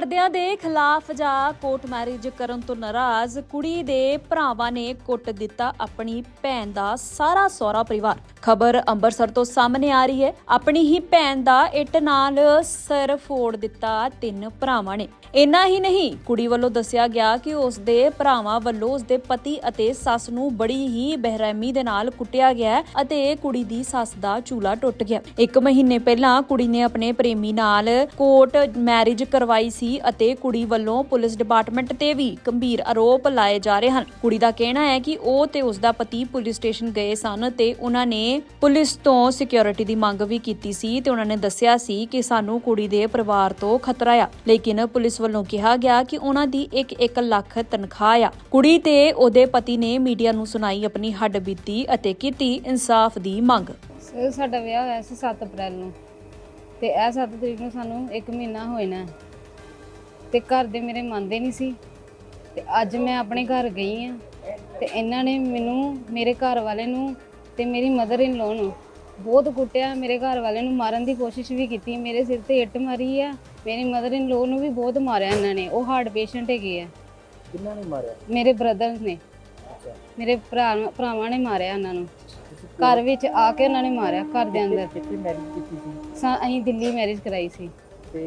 ਘਰਦਿਆਂ ਦੇ ਖਿਲਾਫ ਜਾ ਕੋਰਟ ਮੈਰਿਜ ਕਰਨ ਤੋਂ ਨਾਰਾਜ਼ ਕੁੜੀ ਦੇ ਭਰਾਵਾਂ ਨੇ ਕੁੱਟ ਦਿੱਤਾ ਆਪਣੀ ਭੈਣ ਦਾ ਸਾਰਾ ਸਹੁਰਾ ਪਰਿਵਾਰ। ਖਬਰ ਅੰਮ੍ਰਿਤਸਰ ਤੋਂ ਸਾਹਮਣੇ ਆ ਰਹੀ ਹੈ। ਆਪਣੀ ਹੀ ਭੈਣ ਦਾ ਇੱਟ ਨਾਲ ਸਿਰ ਫੋੜ ਦਿੱਤਾ ਤਿੰਨ ਭਰਾਵਾਂ ਨੇ। ਇੰਨਾ ਹੀ ਨਹੀਂ, ਕੁੜੀ ਵੱਲੋਂ ਦੱਸਿਆ ਗਿਆ ਕਿ ਉਸ ਦੇ ਭਰਾਵਾਂ ਵੱਲੋਂ ਉਸ ਦੇ ਪਤੀ ਅਤੇ ਸੱਸ ਨੂੰ ਬੜੀ ਹੀ ਬਹਿਰਹਿਮੀ ਦੇ ਨਾਲ ਕੁੱਟਿਆ ਗਿਆ ਅਤੇ ਕੁੜੀ ਦੀ ਸੱਸ ਦਾ ਚੂਲਾ ਟੁੱਟ ਗਿਆ। ਇੱਕ ਮਹੀਨੇ ਪਹਿਲਾਂ ਕੁੜੀ ਨੇ ਆਪਣੇ ਪ੍ਰੇਮੀ ਨਾਲ ਕੋਰਟ ਮੈਰਿਜ ਕਰਵਾਈ ਸੀ। ਅਤੇ ਕੁੜੀ ਵੱਲੋਂ ਪੁਲਿਸ ਡਿਪਾਰਟਮੈਂਟ ਤੇ ਵੀ ਗੰਭੀਰ ਆਰੋਪ ਲਾਏ ਜਾ ਰਹੇ ਹਨ। ਕੁੜੀ ਦਾ ਕਹਿਣਾ ਹੈ ਕਿ ਉਹ ਤੇ ਉਸ ਦਾ ਪਤੀ ਪੁਲਿਸ ਸਟੇਸ਼ਨ ਗਏ ਸਨ ਤੇ ਉਹਨਾਂ ਨੇ ਪੁਲਿਸ ਤੋਂ ਸਿਕਿਉਰਿਟੀ ਦੀ ਮੰਗ ਵੀ ਕੀਤੀ ਸੀ ਤੇ ਉਹਨਾਂ ਨੇ ਦੱਸਿਆ ਸੀ ਕਿ ਸਾਨੂੰ ਕੁੜੀ ਦੇ ਪਰਿਵਾਰ ਤੋਂ ਖਤਰਾ ਆ। ਲੇਕਿਨ ਪੁਲਿਸ ਵੱਲੋਂ ਕਿਹਾ ਗਿਆ ਕਿ ਉਹਨਾਂ ਦੀ 1-1 ਲੱਖ ਤਨਖਾਹ ਆ। ਕੁੜੀ ਤੇ ਉਹਦੇ ਪਤੀ ਨੇ ਮੀਡੀਆ ਨੂੰ ਸੁਣਾਈ ਆਪਣੀ ਹੱਡ ਬੀਤੀ ਅਤੇ ਕੀਤੀ ਇਨਸਾਫ ਦੀ ਮੰਗ। ਸਾਡਾ ਵਿਆਹ ਹੋਇਆ ਸੀ 7 ਅਪ੍ਰੈਲ ਨੂੰ ਤੇ ਇਹ 7 ਤਰੀਕ ਨੂੰ ਸਾਨੂੰ 1 ਮਹੀਨਾ ਹੋਇਨਾ ਤੇ ਘਰ ਦੇ ਮੇਰੇ ਮੰਨਦੇ ਨਹੀਂ ਸੀ। ਤੇ ਅੱਜ ਮੈਂ ਆਪਣੇ ਘਰ ਗਈ ਆ ਤੇ ਇਹਨਾਂ ਨੇ ਮੈਨੂੰ ਮੇਰੇ ਘਰ ਵਾਲੇ ਨੂੰ ਤੇ ਮੇਰੀ ਮਦਰ ਇਨ ਲੋ ਨੂੰ ਬਹੁਤ ਕੁੱਟਿਆ। ਮੇਰੇ ਘਰ ਵਾਲੇ ਨੂੰ ਮਾਰਨ ਦੀ ਕੋਸ਼ਿਸ਼ ਵੀ ਕੀਤੀ। ਮੇਰੇ ਸਿਰ ਤੇ ਇੱਟ ਮਾਰੀ ਆ। ਮੇਰੀ ਮਦਰ ਇਨ ਲੋ ਨੂੰ ਵੀ ਬਹੁਤ ਮਾਰਿਆ ਇਹਨਾਂ ਨੇ। ਉਹ ਹਾਰਟ ਪੇਸ਼ੈਂਟ ਹੈਗੇ ਆ। ਕਿੰਨਾ ਨੇ ਮਾਰਿਆ? ਮੇਰੇ ਬ੍ਰਦਰਸ ਨੇ। ਮੇਰੇ ਭਰਾ ਭਰਾਵਾਂ ਨੇ ਮਾਰਿਆ ਇਹਨਾਂ ਨੂੰ। ਘਰ ਵਿੱਚ ਆ ਕੇ ਉਹਨਾਂ ਨੇ ਮਾਰਿਆ। ਘਰ ਦੇ ਅੰਦਰ। ਕਿੱਥੇ ਮੈਰਿਜ ਕੀਤੀ ਸੀ? ਅਸੀਂ ਦਿੱਲੀ ਮੈਰਿਜ ਕਰਾਈ ਸੀ।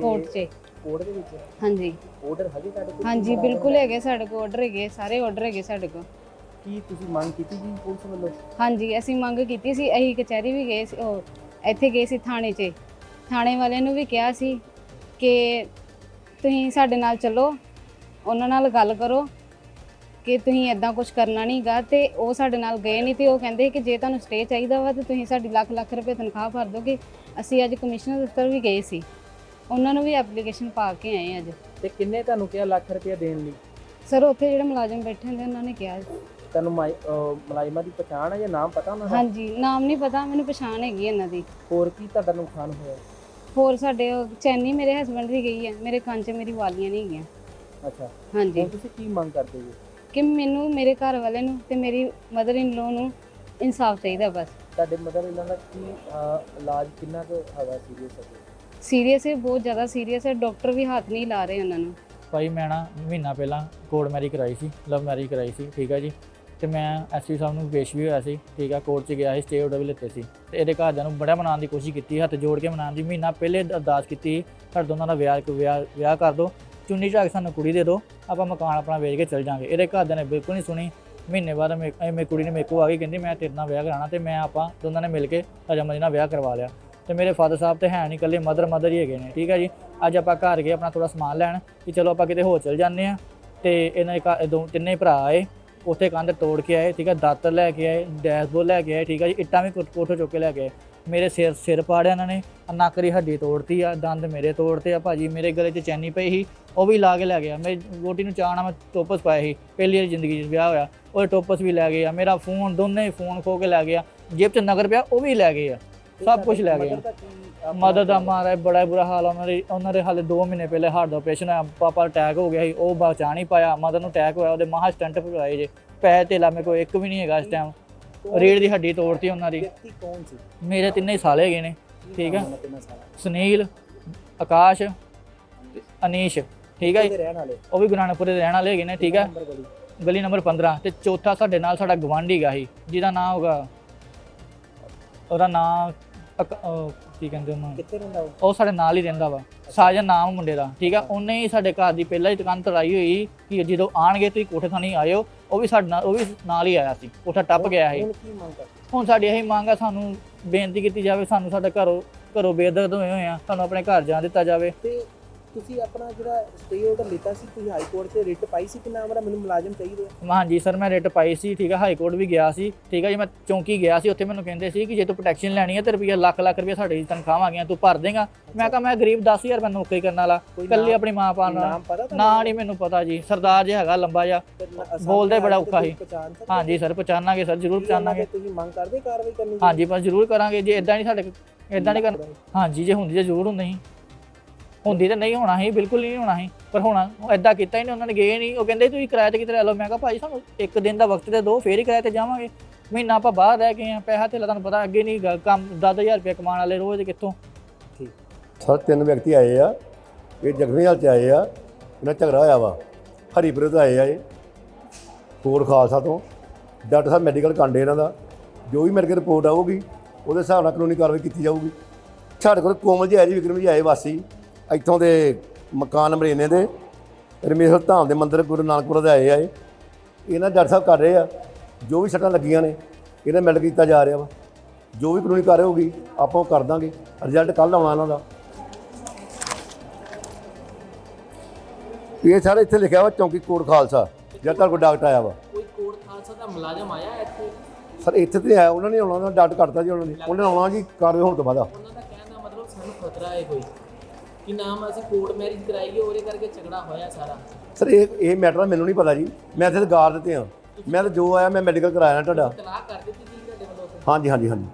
ਕੋਰਟ 'ਚ। ਕੋਰਟ ਦੇ ਵਿੱਚ ਹਾਂਜੀ। ਆਰਡਰ ਹੈਗੇ ਤੁਹਾਡੇ ਕੋਲ ਹਾਂਜੀ ਬਿਲਕੁਲ ਹੈਗੇ ਸਾਡੇ ਕੋਲ ਆਰਡਰ ਹੈਗੇ ਸਾਰੇ ਆਰਡਰ ਹੈਗੇ ਸਾਡੇ ਕੋਲ। ਕੀ ਤੁਸੀਂ ਮੰਗ ਕੀਤੀ ਜੀ ਪੁਲਿਸ ਵੱਲੋਂ? ਹਾਂਜੀ ਅਸੀਂ ਮੰਗ ਕੀਤੀ ਸੀ ਅਸੀਂ ਕਚਹਿਰੀ ਵੀ ਗਏ ਸੀ ਉਹ ਇੱਥੇ ਗਏ ਸੀ ਥਾਣੇ 'ਚ। ਥਾਣੇ ਵਾਲਿਆਂ ਨੂੰ ਵੀ ਕਿਹਾ ਸੀ ਕਿ ਤੁਸੀਂ ਸਾਡੇ ਨਾਲ ਚੱਲੋ ਉਹਨਾਂ ਨਾਲ ਗੱਲ ਕਰੋ ਕਿ ਤੁਸੀਂ ਐਦਾਂ ਕੁਝ ਕਰਨਾ ਨਹੀਂਗਾ ਤੇ ਉਹ ਸਾਡੇ ਨਾਲ ਗਏ ਨਹੀਂ ਤੇ ਉਹ ਕਹਿੰਦੇ ਕਿ ਜੇ ਤੁਹਾਨੂੰ ਸਟੇ ਚਾਹੀਦਾ ਵਾ ਤੇ ਤੁਸੀਂ ਸਾਡੀ ਲੱਖ ਲੱਖ ਰੁਪਏ ਤਨਖਾਹ ਭਰ ਦੋਗੇ। ਅਸੀਂ ਅੱਜ ਕਮਿਸ਼ਨਰ ਦਫ਼ਤਰ ਵੀ ਗਏ ਸੀ। ਉਹਨਾਂ ਨੂੰ ਵੀ ਐਪਲੀਕੇਸ਼ਨ ਪਾ ਕੇ ਆਏ ਅੱਜ। ਤੇ ਕਿੰਨੇ ਤੁਹਾਨੂੰ ਕਿਹਾ ਲੱਖ ਰੁਪਏ ਦੇਣ ਲਈ? ਸਰ ਉੱਥੇ ਜਿਹੜੇ ਮੁਲਾਜ਼ਮ ਬੈਠੇ ਹੁੰਦੇ ਉਹਨਾਂ ਨੇ ਕਿਹਾ ਤੁਹਾਨੂੰ ਮਾਈ- ਅਹ ਮੁਲਾਜ਼ਮਾਂ ਦੀ ਪਛਾਣ ਹੈ ਜਾਂ ਨਾਮ ਪਤਾ ਉਹਨਾਂ ਦਾ? ਹਾਂਜੀ ਨਾਮ ਨਹੀਂ ਪਤਾ ਮੈਨੂੰ ਪਛਾਣ ਹੈਗੀ ਇਹਨਾਂ ਦੀ। ਹੋਰ ਕੀ ਤੁਹਾਡਾ ਨੁਕਸਾਨ ਹੋਇਆ? ਹੋਰ ਸਾਡੇ ਉਹ ਚੈਨੀ ਮੇਰੇ ਹਸਬੰਡ ਦੀ ਗਈ ਹੈ ਮੇਰੇ ਕੰਨ 'ਚ ਮੇਰੀ ਵਾਲੀਆਂ ਨਹੀਂ ਹੈਗੀਆਂ। ਅੱਛਾ। ਹਾਂਜੀ। ਹੁਣ ਤੁਸੀਂ ਕੀ ਮੰਗ ਕਰਦੇ ਹੋ ਕਿ ਮੈਨੂੰ ਮੇਰੇ ਘਰ ਵਾਲੇ ਨੂੰ ਤੇ ਮੇਰੀ ਮਦਰ ਇਨ ਲੋ ਨੂੰ ਇਨਸਾਫ ਚਾਹੀਦਾ ਬਸ। ਤੁਹਾਡੇ ਮਦਰ ਇਹਨਾਂ ਦਾ ਕੀ ਅਹ, ਇਲਾਜ ਕਿੰਨਾ ਕੁ ਹੈਗਾ ਸੀਰੀਅਸ ਹੈ ਸੀਰੀਅਸ ਹੈ, ਬਹੁਤ ਜ਼ਿਆਦਾ ਸੀਰੀਅਸ ਹੈ। ਡਾਕਟਰ ਵੀ ਹੱਥ ਨਹੀਂ ਲਾ ਰਹੇ ਉਹਨਾਂ ਨੂੰ। ਭਾਈ, ਮੈਂ ਨਾ ਮਹੀਨਾ ਪਹਿਲਾਂ ਕੋਰਟ ਮੈਰਿਜ ਕਰਾਈ ਸੀ, ਲਵ ਮੈਰਿਜ ਕਰਾਈ ਸੀ, ਠੀਕ ਹੈ ਜੀ? ਤੇ ਮੈਂ ਐਸਪੀ ਸਾਹਿਬ ਨੂੰ ਪੇਸ਼ ਵੀ ਹੋਇਆ ਸੀ, ਠੀਕ ਹੈ ਕੋਰਟ 'ਚ ਗਿਆ ਸੀ, ਸਟੇ ਆਰਡਰ ਵੀ ਲਿੱਤੇ ਸੀ। ਤੇ ਇਹਦੇ ਘਰਦਿਆਂ ਨੂੰ ਬੜਾ ਮਨਾਉਣ ਦੀ ਕੋਸ਼ਿਸ਼ ਕੀਤੀ, ਹੱਥ ਜੋੜ ਕੇ ਮਨਾਉਣ ਦੀ। ਮਹੀਨਾ ਪਹਿਲੇ ਅਰਦਾਸ ਕੀਤੀ ਸਾਡੇ ਦੋਨਾਂ ਦਾ ਵਿਆਹ ਵਿਆਹ ਵਿਆਹ ਕਰ ਦਿਓ ਚੁੰਨੀ ਝਾਕ ਸਾਨੂੰ ਕੁੜੀ ਦੇ ਦਿਓ ਆਪਾਂ ਮਕਾਨ ਆਪਣਾ ਵੇਚ ਕੇ ਚਲ ਜਾਾਂਗੇ। ਇਹਦੇ ਘਰਦਿਆਂ ਨੇ ਬਿਲਕੁਲ ਨਹੀਂ ਸੁਣੀ। ਮਹੀਨੇ ਬਾਅਦ ਮੇ ਮੇਰੀ ਕੁੜੀ ਨੇ ਮੇਰੇ ਕੋ ਆ ਕੇ ਕਹਿੰਦੀ, ਮੈਂ ਤੇਰੇ ਨਾਲ ਵਿਆਹ ਕਰਾਉਣਾ ਤੇ ਮੈਂ ਆਪਾਂ ਦੋਨਾਂ ਨੇ ਮਿਲ ਕੇ ਰਜਮਦੀ ਨਾਲ ਵਿਆਹ ਕਰਵਾ ਲਿਆ। ਤੇ ਮੇਰੇ ਫਾਦਰ ਸਾਹਿਬ ਤੇ ਹੈ ਨਹੀਂ ਇਕੱਲੇ ਮਦਰ ਮਦਰ ਹੀ ਹੈਗੇ ਨੇ, ਠੀਕ ਹੈ ਜੀ? ਅੱਜ ਆਪਾਂ ਘਰ ਗਏ, ਆਪਣਾ ਥੋੜਾ ਸਮਾਨ ਲੈਣ ਕਿ ਚਲੋ ਆਪਾਂ ਕਿਤੇ ਹੋਰ ਚਲ ਜਾਂਦੇ ਆ ਤੇ ਇਹਨਾਂ ਦੇ ਘਰ- ਦੋ, ਤਿੰਨੇ ਭਰਾ ਆਏ, ਉੱਥੇ ਕੰਧ ਤੋੜ ਕੇ ਆਏ, ਠੀਕ ਹੈ ਦਾਤਰ ਲੈ ਕੇ ਆਏ ਡੈਸ਼ਬੋਰਡ ਲੈ ਕੇ ਆਏ, ਠੀਕ ਹੈ ਜੀ? ਇੱਟਾਂ ਵੀ ਕੋਠ- ਚੁੱਕ ਕੇ ਲੈ ਕੇ ਆਏ। ਮੇਰੇ ਸਿਰ ਸਿਰ ਪਾੜਿਆ ਇਹਨਾਂ ਨੇ, ਆਹ ਨੱਕ ਦੀ ਹੱਡੀ ਤੋੜਤੀ ਆ, ਦੰਦ ਮੇਰੇ ਤੋੜਤੇ ਆ ਭਾਜੀ, ਮੇਰੇ ਗਲੇ 'ਚ ਚੈਨੀ ਪਈ ਸੀ, ਉਹ ਵੀ ਲਾ ਕੇ ਲੈ ਗਿਆ। ਮੇਰੀ ਰੋਟੀ ਨੂੰ ਚਾਹਣਾ ਮੈਂ ਟੋਪਸ ਪਾਇਆ ਸੀ, ਪਹਿਲੀ ਵਾਰੀ ਜ਼ਿੰਦਗੀ 'ਚ ਵਿਆਹ ਹੋਇਆ, ਉਹ ਟੋਪਸ ਵੀ ਲੈ ਗਏ ਆ। ਮੇਰਾ ਫੋਨ ਦੋਨੇ ਫੋਨ ਖੋ ਕੇ ਲੈ ਗਿਆ ਜੇਬ 'ਚ ਨਗਰ ਪਿਆ, ਉਹ ਵੀ ਲੈ ਗਏ ਆ। ਸਭ ਕੁਝ ਲੈ ਗਏ ਆ। ਮਦਦ ਦਾ ਮਾਰਾ ਬੜਾ ਬੁਰਾ ਹਾਲ ਆ। ਉਹਨਾਂ ਦੇ ਉਹਨਾਂ ਦੇ ਹਾਲੇ 2 ਮਹੀਨੇ ਪਹਿਲੇ ਹਾਰਟ ਦਾ ਆਪਰੇਸ਼ਨ ਹੋਇਆ ਪਾਪਾ ਅਟੈਕ ਹੋ ਗਿਆ ਸੀ ਉਹ ਬਚਾ ਨਹੀਂ ਪਾਇਆ ਮਦਰ ਨੂੰ ਅਟੈਕ ਹੋਇਆ ਉਹਦੇ ਮਹਾ ਸਟੰਟ ਪਵਾਏ ਜੇ। ਪੈਸੇ ਧੇਲਾ ਮੇਰੇ ਕੋਲ ਇੱਕ ਵੀ ਨਹੀਂ ਹੈਗਾ ਇਸ ਟਾਈਮ ਰੀੜ ਦੀ ਹੱਡੀ ਤੋੜਤੀ ਉਹਨਾਂ ਦੀ। ਵਿਅਕਤੀ ਕੌਣ ਸੀ? ਮੇਰੇ ਤਿੰਨੇ ਹੀ ਸਾਲੇ ਹੈਗੇ ਨੇ ਠੀਕ ਹੈ ਸੁਨੀਲ ਆਕਾਸ਼ ਤੇ ਅਨੀਸ਼ ਠੀਕ ਹੈ ਉਹ ਵੀ ਗੁਰਾਨਪੁਰੇ ਦੇ ਰਹਿਣ ਵਾਲੇ ਹੈਗੇ ਨੇ ਠੀਕ ਹੈ ਗਲੀ ਨੰਬਰ 15 ਤੇ ਚੌਥਾ ਸਾਡੇ ਨਾਲ ਸਾਡਾ ਗਵਾਂਢੀ ਗਾ ਸੀ ਜਿਹਦਾ ਨਾਮ ਹੋਗਾ ਉਹਦਾ ਨਾਮ ਕੀ ਕਹਿੰਦੇ ਉਹਨੂੰ? ਕਿੱਥੇ ਰਹਿੰਦਾ ਉਹ? ਉਹ ਸਾਡੇ ਨਾਲ ਹੀ ਰਹਿੰਦਾ ਵਾ। ਸਾਜਨ ਨਾਮ ਮੁੰਡੇ ਦਾ ਠੀਕ ਆ? ਉਹਨੇ ਹੀ ਸਾਡੇ ਘਰ ਦੀ ਪਹਿਲਾਂ ਹੀ ਦੁਕਾਨ ਤੜਾਈ ਹੋਈ ਕਿ ਜਦੋਂ ਆਣਗੇ ਤੁਸੀਂ ਕੋਠੇ ਥਾਣੀ ਆਇਓ। ਉਹ ਵੀ ਸਾਡੇ ਨਾਲ ਉਹ ਵੀ ਨਾਲ ਹੀ ਆਇਆ ਸੀ। ਕੋਠਾ ਟੱਪ ਗਿਆ ਸੀ। ਹੁਣ ਕੀ ਮੰਗ ਕਰ ਹੁਣ ਸਾਡੀ ਇਹੀ ਮੰਗ ਆ ਸਾਨੂੰ ਬੇਨਤੀ ਕੀਤੀ ਜਾਵੇ ਸਾਨੂੰ ਸਾਡੇ ਘਰੋਂ ਘਰੋਂ ਬੇਦਰਦ ਹੋਏ ਹੋਏ ਆ ਸਾਨੂੰ ਆਪਣੇ ਘਰ ਜਾਣ ਦਿੱਤਾ ਜਾਵੇ। ਤੇ ਤੁਸੀਂ ਆਪਣਾ ਜਿਹੜਾ ਸਟੇ ਆਰਡਰ ਲਿੱਤਾ ਸੀ ਤੁਸੀਂ ਹਾਈ ਕੋਰਟ 'ਚ ਰਿਟ ਪਾਈ ਸੀ ਕਿ ਨਾਮ ਮੇਰਾ ਮੈਨੂੰ ਮੁਲਾਜ਼ਮ ਚਾਹੀਦੇ ਆ। ਹਾਂਜੀ ਸਰ ਮੈਂ ਰਿਟ ਪਾਈ ਸੀ ਠੀਕ ਆ ਹਾਈ ਕੋਰਟ ਵੀ ਗਿਆ ਸੀ ਠੀਕ ਆ ਜੀ ਮੈਂ ਚੌਂਕੀ ਗਿਆ ਸੀ ਉੱਥੇ ਮੈਨੂੰ ਕਹਿੰਦੇ ਸੀ ਕਿ ਜੇ ਤੂੰ ਪ੍ਰੋਟੈਕਸ਼ਨ ਲੈਣੀ ਹੈ ਤੇ ਰੁਪਈਆ ਲੱਖ ਲੱਖ ਰੁਪਈਆ ਸਾਡੀ ਤਨਖਾਹਾਂ ਆ ਗਈਆਂ ਤੂੰ ਭਰ ਦੇਗਾ। ਮੈਂ ਕਿਹਾ ਮੈਂ ਗਰੀਬ 10000 ਰੁਪਏ ਨੌਕਰੀ ਕਰਨ ਵਾਲਾ ਇਕੱਲੀ ਆਪਣੀ ਮਾਂ ਪਾਣ ਤੁਹਾਨੂੰ? ਨਾ ਨਹੀਂ ਮੈਨੂੰ ਪਤਾ ਜੀ ਸਰਦਾਰ ਜੀ ਹੈਗਾ ਲੰਬਾ ਜਿਹਾ ਨਾ- ਬੋਲਦੇ ਬੜਾ ਔਖਾ ਸੀ। ਹਾਂਜੀ ਸਰ ਪਛਾਣਾਂਗੇ ਸਰ ਜ਼ਰੂਰ ਪਛਾਣਾਂਗੇ। ਤੁਸੀਂ ਮੰਗ ਕਰਦੇ ਕਾਰਵਾਈ ਕਰਨੀ? ਹਾਂਜੀ ਬਸ ਜ਼ਰੂਰ ਕਰਾਂਗੇ ਜੇ ਇਦਾਂ ਨਹੀਂ ਸਾਡੇ ਇਦਾਂ ਨਹੀਂ ਕਰਨਾ। ਹਾਂਜੀ ਜੇ ਹੁੰਦੀ ਤੇ ਜ਼ਰੂਰ ਹੁੰਦੀ। ਹੁੰਦੀ ਤਾਂ ਨਹੀਂ ਹੋਣਾ ਸੀ ਬਿਲਕੁਲ ਨਹੀਂ ਹੋਣਾ ਸੀ। ਪਰ ਹੋਣਾ ਇਦਾਂ ਕੀਤਾ ਹੀ ਨਹੀਂ ਉਹਨਾਂ ਨੇ ਗਏ ਨਹੀਂ। ਉਹ ਕਹਿੰਦੇ ਤੁਸੀਂ ਕਿਰਾਏ ਤੇ ਕਿਤੇ ਲੈ ਲਓ। ਮੈਂ ਕਿਹਾ ਭਾਈ ਸਾਨੂੰ ਇੱਕ ਦਿਨ ਦਾ ਵਕਤ ਤੇ ਦਿਓ ਫੇਰ ਹੀ ਕਿਰਾਏ ਤੇ ਜਾਵਾਂਗੇ। ਮਹੀਨਾ ਆਪਾਂ ਬਾਹਰ ਰਹਿ ਗਏ ਆ ਪੈਸਾ ਤੇ ਤੁਹਾਨੂੰ ਪਤਾ ਅੱਗੇ ਨਹੀਂ ਗਾ, ਕੰਮ 10000 ਰੁਪਏ ਕਮਾਉਣ ਵਾਲੇ ਰੋਜ਼ ਕਿੱਥੋਂ। ਸਰ ਤਿੰਨ ਵਿਅਕਤੀ ਆਏ ਆ ਇਹ ਜ਼ਖਮੀ ਹਾਲਤ 'ਚ ਆਏ ਆ ਇਹਨਾਂ ਝਗੜਾ ਹੋਇਆ ਵਾ। ਹਰੀਪੁਰੇ ਤੋਂ ਆਏ ਆ ਇਹ। ਕੋਟ ਖਾਲਸਾ ਤੋਂ। ਡਾਕਟਰ ਸਾਹਿਬ ਮੈਡੀਕਲ ਕਾਂਡੇ ਇਹਨਾਂ ਦਾ। ਜੋ ਵੀ ਮੈਡੀਕਲ ਰਿਪੋਰਟ ਆਊਗੀ ਉਹਦੇ ਹਿਸਾਬ ਨਾਲ ਕਾਨੂੰਨੀ ਕਾਰਵਾਈ ਕੀਤੀ ਜਾਊਗੀ। ਸਾਡੇ ਕੋਲ ਕੋਮਲ ਜੀ ਆਏ ਜੀ ਵਿਕਰਮ ਜੀ ਆਏ ਵਾਸੀ। ਇੱਥੋਂ ਦੇ ਮਕਾਨ ਇੰਨੇ ਦੇ ਰਮੇਸ਼ਰ ਧਾਮ ਦੇ ਮੰਦਿਰ ਗੁਰੂ ਨਾਨਕਪੁਰ ਦੇ ਆਏ ਆ ਇਹ। ਇਹਨਾਂ ਡਾਕਟਰ ਸਾਹਿਬ ਕਰ ਰਹੇ ਆ ਜੋ ਵੀ ਸੱਟਾਂ ਲੱਗੀਆਂ ਨੇ ਇਹਨਾਂ ਮੈਡੀਕਲ ਕੀਤਾ ਜਾ ਰਿਹਾ ਵਾ। ਜੋ ਵੀ ਕਾਨੂੰਨੀ ਕਾਰਵਾਈ ਹੋਊਗੀ ਆਪਾਂ ਉਹ ਕਰ ਦਾਂਗੇ। ਰਿਜ਼ਲਟ ਕੱਲ੍ਹ ਆਉਣਾ ਇਹਨਾਂ ਦਾ। ਇਹ ਸਾਰੇ ਇੱਥੇ ਲਿਖਿਆ ਵਾ ਚੌਂਕੀ ਕੋਟ ਖਾਲਸਾ ਜਦ ਤੱਕ ਕੋਈ ਡਾਕਟਰ ਆਇਆ ਵਾ। ਕੋਈ ਕੋਰਟ ਖਾਲਸਾ ਦਾ ਮੁਲਾਜ਼ਮ ਆਇਆ ਇੱਥੇ? ਸਰ ਇੱਥੇ ਤੇ ਆਇਆ ਉਹਨਾਂ ਨੇ ਆਉਣਾ ਉਹਨਾਂ ਡਾਕਟਰ ਕੱਟਤਾ ਜੀ ਉਹਨਾਂ ਨੇ। ਉਹਨਾਂ ਨੇ ਆਉਣਾ ਜੀ ਕਾਰਵਾਈ ਹੋਣ ਤੋਂ ਬਾਅਦ ਉਹਨਾਂ ਦਾ ਕਹਿਣ ਦਾ ਮਤਲਬ ਸਾਨੂੰ ਖਤਰਾ ਹੈ ਕੋਈ। ਕਿ ਨਾਮ ਅਸੀਂ ਕੋਰਟ ਮੈਰਿਜ ਕਰਾਈਏ ਉਹਦੇ ਕਰਕੇ ਝਗੜਾ ਹੋਇਆ ਸਾਰਾ। ਸਰ ਇਹ ਇਹ ਮੈਟਰ ਮੈਨੂੰ ਨਹੀਂ ਪਤਾ ਜੀ। ਮੈਂ ਇੱਥੇ ਤਾਂ ਗਾਰ ਦਿੱਤੇ ਆ ਮੈਂ ਤਾਂ ਜੋ ਆਇਆ ਮੈਂ ਮੈਡੀਕਲ ਕਰਾਇਆ ਨਾ ਤੁਹਾਡਾ। ਤਲਾਕ ਕਰ ਦਿੱਤੀ ਸੀ ਤੁਹਾਡੇ ਵੱਲੋਂ? ਹਾਂਜੀ ਹਾਂਜੀ ਹਾਂਜੀ।